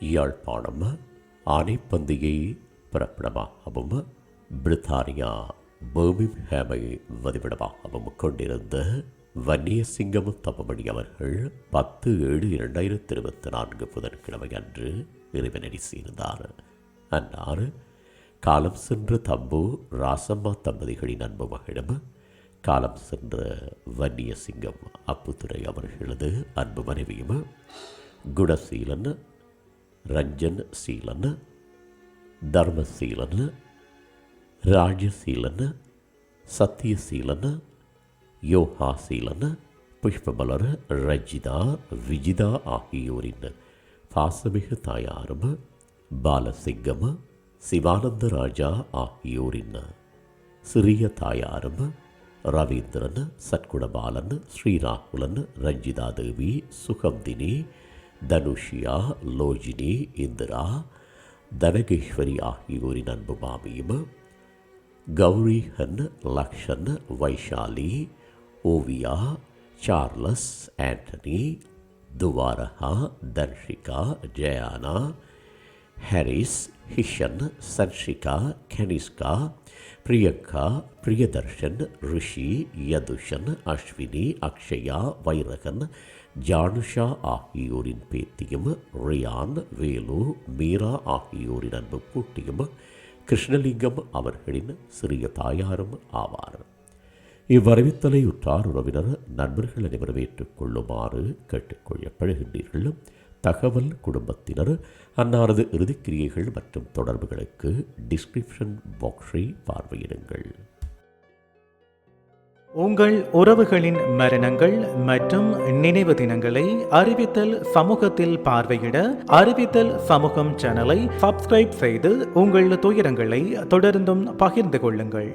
யாழ்ப்பாணம் ஆனைப்பந்தியை பிறப்பிடமாகவும் பிரித்தானியா பர்மிங்ஹாமை வதிவிடமாகவும் கொண்டிருந்த வன்னியசிங்கம் தப்பமணி அவர்கள் பத்து ஏழு இரண்டாயிரத்தி இருபத்தி நான்கு புதன்கிழமை அன்று இறைவனடி சேர்ந்தார். அன்னார் காலம் சென்ற தம்பு ராசம்மா தம்பதிகளின் அன்பு மகளிடம் காலம் சென்ற வன்னியசிங்கம் அப்புத்துறை அவர்களது அன்பு மனைவியும் குணசீலன் ரஞ்சன் சீலன் தர்மசீலன் ராஜசீலன் சத்தியசீலன் யோகாசீலன் புஷ்பமலர் ரஜிதா விஜிதா ஆகியோரின் பாசமிகு தாயாரும் பாலசிங்கம் சிவானந்த ராஜா ஆகியோரின் சிறிய தாயாரும் ரவீந்திரன் சத்குணபாலன் ஸ்ரீராகுலன் ரஞ்சிதா தேவி சுகந்தினி தனுஷியா லோஜினி இந்திரா தனகேஸ்வரி ஆகியோரின் அன்பு மாமியும் Gaurihan Lakshan Vaishali Oviya Charles Antony Dwaraka Darshika Zayana Harris Hishan Sanshika Kanishka Priyanka Priyadarshan Rishi Yathushan Ashwini Akshaya Vairagan Janusha ஆகியோரின் பேத்தியும் ரியான் வேலு மீரா ஆகியோரின் அன்பு பூட்டியும் கிருஷ்ணலிங்கம் அவர்களின் சிறிய தாயாரும் ஆவார். இவ்வரவித்தலை உற்றார் உறவினர் நண்பர்கள் அனைவரும் ஏற்றுக்கொள்ளுமாறு கேட்டுக்கொள்ளப்படுகின்றீர்கள். தகவல் குடும்பத்தினர் அன்னாரது இறுதிக்கிரியைகள் மற்றும் தொடர்புகளுக்கு டிஸ்கிரிப்ஷன் பாக்ஸை பார்வையிடுங்கள். உங்கள் உறவுகளின் மரணங்கள் மற்றும் நினைவு தினங்களை அறிவித்தல் சமூகத்தில் பார்வையிட அறிவித்தல் சமூகம் சேனலை சப்ஸ்கிரைப் செய்து உங்கள் துயரங்களை தொடர்ந்தும் பகிர்ந்து கொள்ளுங்கள்.